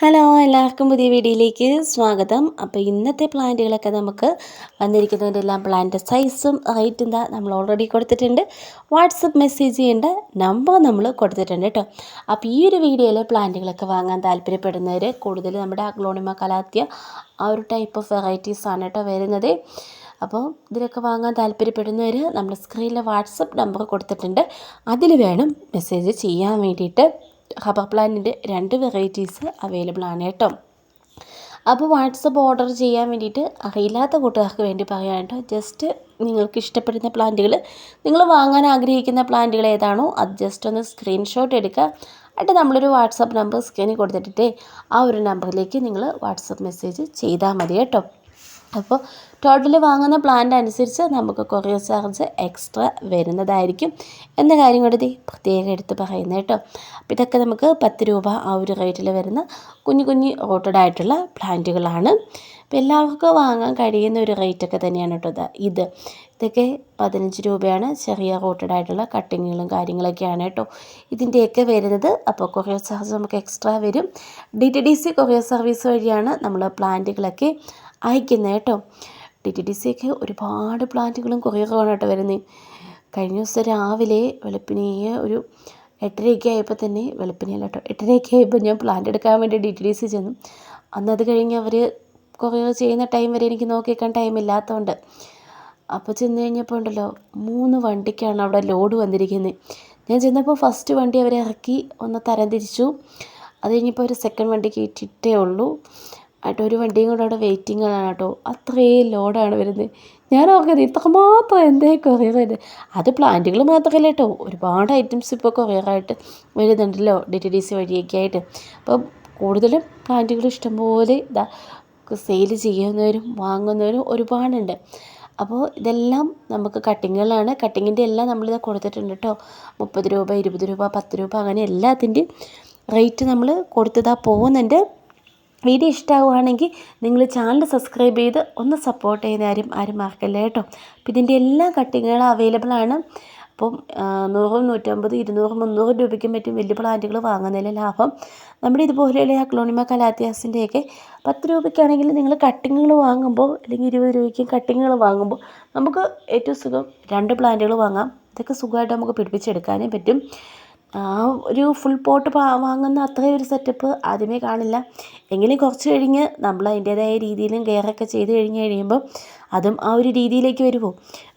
Hello എല്ലാവർക്കും പുതിയ വീഡിയോയിലേക്ക് സ്വാഗതം. അപ്പോൾ ഇന്നത്തെ പ്ലാന്റുകളൊക്കെ നമുക്ക് വന്നിരിക്കുന്നതിന്റെ എല്ലാം പ്ലാന്റ് സൈസും റേറ്റും എന്താ നമ്മൾ ഓൾറെഡി കൊടുത്തിട്ടുണ്ട്. വാട്സപ്പ് മെസ്സേജ് ചെയ്യേണ്ട നമ്പർ നമ്മൾ കൊടുത്തിട്ടുണ്ട് കേട്ടോ. അപ്പോൾ ഈ ഒരു വീഡിയോയിൽ പ്ലാന്റുകളൊക്കെ വാങ്ങാൻ താല്പര്യപ്പെടുന്നവർ കൂടുതൽ നമ്മുടെ അഗ്ലോണിമ കലാത്തിയ ആ ഒരു ടൈപ്പ് ഓഫ് വെറൈറ്റീസാണ് കേട്ടോ വരുന്നത്. അപ്പോൾ ഇതിലൊക്കെ വാങ്ങാൻ താല്പര്യപ്പെടുന്നവർ നമ്മുടെ സ്ക്രീനിലെ വാട്സപ്പ് നമ്പർ കൊടുത്തിട്ടുണ്ട്. അതിൽ വേണം മെസ്സേജ് ചെയ്യാൻ വേണ്ടിയിട്ട്. റബ്ബർ പ്ലാന്റിന്റെ രണ്ട് വെറൈറ്റീസ് അവൈലബിൾ ആണ് കേട്ടോ. അപ്പോൾ വാട്സപ്പ് ഓർഡർ ചെയ്യാൻ വേണ്ടിയിട്ട് അറിയില്ലാത്ത കൂട്ടുകാർക്ക് വേണ്ടി പറയാനായിട്ട് ജസ്റ്റ് നിങ്ങൾക്ക് ഇഷ്ടപ്പെടുന്ന പ്ലാന്റുകൾ നിങ്ങൾ വാങ്ങാൻ ആഗ്രഹിക്കുന്ന പ്ലാന്റുകൾ ഏതാണോ അത് ജസ്റ്റ് ഒന്ന് സ്ക്രീൻഷോട്ട് എടുക്കുക. എന്നിട്ട് നമ്മളൊരു വാട്സപ്പ് നമ്പർ സ്ക്രീനിൽ കൊടുത്തിട്ടേ ആ ഒരു നമ്പറിലേക്ക് നിങ്ങൾ വാട്സപ്പ് മെസ്സേജ് ചെയ്താൽ മതി കേട്ടോ. അപ്പോൾ ടോട്ടൽ വാങ്ങുന്ന പ്ലാൻ അനുസരിച്ച് നമുക്ക് കൊറിയർ ചാർജ് എക്സ്ട്രാ വരുന്നതായിരിക്കും. എന്ന കാര്യം കൂടി പ്രത്യേകം എടുത്ത് പറയുന്നത് കേട്ടോ. അപ്പോൾ ഇതൊക്കെ നമുക്ക് പത്ത് രൂപ ആ ഒരു റേറ്റിൽ വരുന്ന കുഞ്ഞു കുഞ്ഞു റോട്ടഡ് ആയിട്ടുള്ള പ്ലാന്റുകളാണ് അപ്പോൾ എല്ലാവർക്കും വാങ്ങാൻ കഴിയുന്ന ഒരു റേറ്റൊക്കെ തന്നെയാണ് കേട്ടോ ഇത്. ഇതൊക്കെ പതിനഞ്ച് രൂപയാണ്. ചെറിയ റോട്ടഡ് ആയിട്ടുള്ള കട്ടിങ്ങുകളും കാര്യങ്ങളൊക്കെയാണ് കേട്ടോ. ഇതിന്റെയൊക്കെ വരുന്നത് അപ്പോൾ കൊറിയർ ചാർജ് നമുക്ക് എക്സ്ട്രാ വരും. D T D C courier service വഴിയാണ് നമ്മൾ പ്ലാന്റുകളൊക്കെ അയക്കുന്നത് കേട്ടോ. ഡി ടി ഡി സി ഒക്കെ ഒരുപാട് പ്ലാന്റുകളും കൊറിയറുമാണ് കേട്ടോ വരുന്നത് കഴിഞ്ഞ ദിവസം രാവിലെ വെളുപ്പിനെ ഒരു എട്ടരയൊക്കെ ആയപ്പോൾ തന്നെ വെളുപ്പിനെയല്ല കേട്ടോ എട്ടരയൊക്കെ ആയപ്പോൾ ഞാൻ പ്ലാന്റ് എടുക്കാൻ വേണ്ടി ഡി ടി ഡി സി ചെന്നു. അന്ന് അത് കഴിഞ്ഞ് അവർ കൊറിയർ ചെയ്യുന്ന ടൈം വരെ എനിക്ക് നോക്കി വെക്കാൻ ടൈം ഇല്ലാത്തതുകൊണ്ട് അപ്പോൾ ചെന്ന് കഴിഞ്ഞപ്പോൾ ഉണ്ടല്ലോ മൂന്ന് വണ്ടിക്കാണ് അവിടെ ലോഡ് വന്നിരിക്കുന്നത് ഞാൻ ചെന്നപ്പോൾ ഫസ്റ്റ് വണ്ടി അവരെ ഇറക്കി ഒന്ന് തരം തിരിച്ചു. അത് കഴിഞ്ഞപ്പോൾ ഒരു സെക്കൻഡ് വണ്ടി ഇട്ടിട്ടേ ഉള്ളൂ. ആയിട്ട് ഒരു വണ്ടിയും കൂടെ അവിടെ വെയിറ്റിങ്ങിലാണ് കേട്ടോ അത്രയും ലോഡാണ് വരുന്നത്. ഞാൻ ഓർക്കുന്നത് ഇത്രമാത്രം എന്തേ ചെയ്ത് അത് പ്ലാന്റുകൾ മാത്രമല്ല കേട്ടോ ഒരുപാട് ഐറ്റംസ് ഇപ്പോൾ കൊറിയറായിട്ട് വരുന്നുണ്ടല്ലോ ഡി ടി ഡി സി വഴിയൊക്കെ ആയിട്ട്. അപ്പം കൂടുതലും പ്ലാന്റുകൾ ഇഷ്ടംപോലെ ഇതാ സെയിൽ ചെയ്യുന്നവരും വാങ്ങുന്നവരും ഒരുപാടുണ്ട്. അപ്പോൾ ഇതെല്ലാം നമുക്ക് കട്ടിങ്ങുകളാണ് കട്ടിങ്ങിന്റെ എല്ലാം നമ്മളിത് കൊടുത്തിട്ടുണ്ട് കേട്ടോ മുപ്പത് രൂപ ഇരുപത് രൂപ പത്ത് രൂപ അങ്ങനെ എല്ലാത്തിന്റെയും റേറ്റ് നമ്മൾ കൊടുത്തതാ പോകുന്നുണ്ട്. വീഡിയോ ഇഷ്ടമാവുകയാണെങ്കിൽ നിങ്ങൾ ചാനൽ സബ്സ്ക്രൈബ് ചെയ്ത് ഒന്ന് സപ്പോർട്ട് ചെയ്യുന്ന ആരും ആരും മറക്കല്ലേ കേട്ടോ. അപ്പോൾ ഇതിന്റെ എല്ലാ കട്ടിങ്ങുകളും അവൈലബിൾ ആണ്. അപ്പം നൂറും നൂറ്റമ്പത് ഇരുന്നൂറ് മുന്നൂറ് രൂപയ്ക്കും പറ്റും വലിയ പ്ലാന്റുകൾ വാങ്ങുന്നതിലെ ലാഭം. നമ്മുടെ ഇതുപോലെയുള്ള അക്ലോണിമ കലാത്യാസിന്റെയൊക്കെ പത്ത് രൂപയ്ക്കാണെങ്കിൽ നിങ്ങൾ കട്ടിങ്ങുകൾ വാങ്ങുമ്പോൾ അല്ലെങ്കിൽ ഇരുപത് രൂപയ്ക്കും കട്ടിങ്ങുകൾ വാങ്ങുമ്പോൾ നമുക്ക് ഏറ്റവും സുഖം രണ്ട് പ്ലാന്റുകൾ വാങ്ങാം. ഇതൊക്കെ സുഖമായിട്ട് നമുക്ക് പിടിപ്പിച്ചെടുക്കാനേ പറ്റും. ആ ഒരു ഫുൾ പോട്ട് വാങ്ങുന്ന അത്രയും ഒരു സെറ്റപ്പ് ആദ്യമേ കാണില്ല. എങ്കിലും കുറച്ച് കഴിഞ്ഞ് നമ്മൾ അതിന്റേതായ രീതിയിലും കെയറൊക്കെ ചെയ്ത് കഴിഞ്ഞ് കഴിയുമ്പോൾ അതും ആ ഒരു രീതിയിലേക്ക് വരുമോ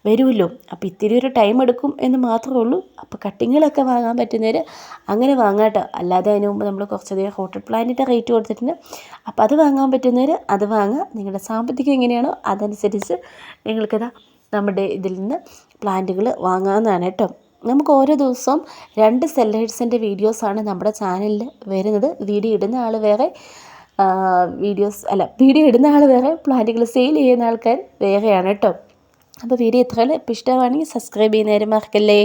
വരുമല്ലോ അപ്പോൾ ഇത്തിരി ഒരു ടൈം എടുക്കും എന്ന് മാത്രമേ ഉള്ളൂ. അപ്പോൾ കട്ടിങ്ങുകളൊക്കെ വാങ്ങാൻ പറ്റുന്നവർ അങ്ങനെ വാങ്ങാട്ടോ അല്ലാതെ അതിന് മുമ്പ് നമ്മൾ കുറച്ചധികം ഹോട്ടൽ പ്ലാനിന്റെ റേറ്റ് കൊടുത്തിട്ടുണ്ട്. അപ്പോൾ അത് വാങ്ങാൻ പറ്റുന്നവർ അത് വാങ്ങുക. നിങ്ങളുടെ സാമ്പത്തികം എങ്ങനെയാണോ അതനുസരിച്ച് നിങ്ങൾക്കതാ നമ്മുടെ ഇതിൽ നിന്ന് പ്ലാന്റുകൾ വാങ്ങാവുന്നതാണ് കേട്ടോ. നമുക്ക് ഓരോ ദിവസവും രണ്ട് സെല്ലേഴ്സിന്റെ വീഡിയോസാണ് നമ്മുടെ ചാനലിൽ വരുന്നത്. വീഡിയോ ഇടുന്ന ആൾ വേറെ വീഡിയോസ് അല്ല വീഡിയോ ഇടുന്ന ആൾ വേറെ പ്ലാന്റുകൾ സെയിൽ ചെയ്യുന്ന ആൾക്കാർ വേറെയാണ് കേട്ടോ. അപ്പോൾ വീഡിയോ ഇത്രയും ഇപ്പോൾ ഇഷ്ടമാണെങ്കിൽ സബ്സ്ക്രൈബ് ചെയ്യുന്നവരും മറക്കല്ലേ?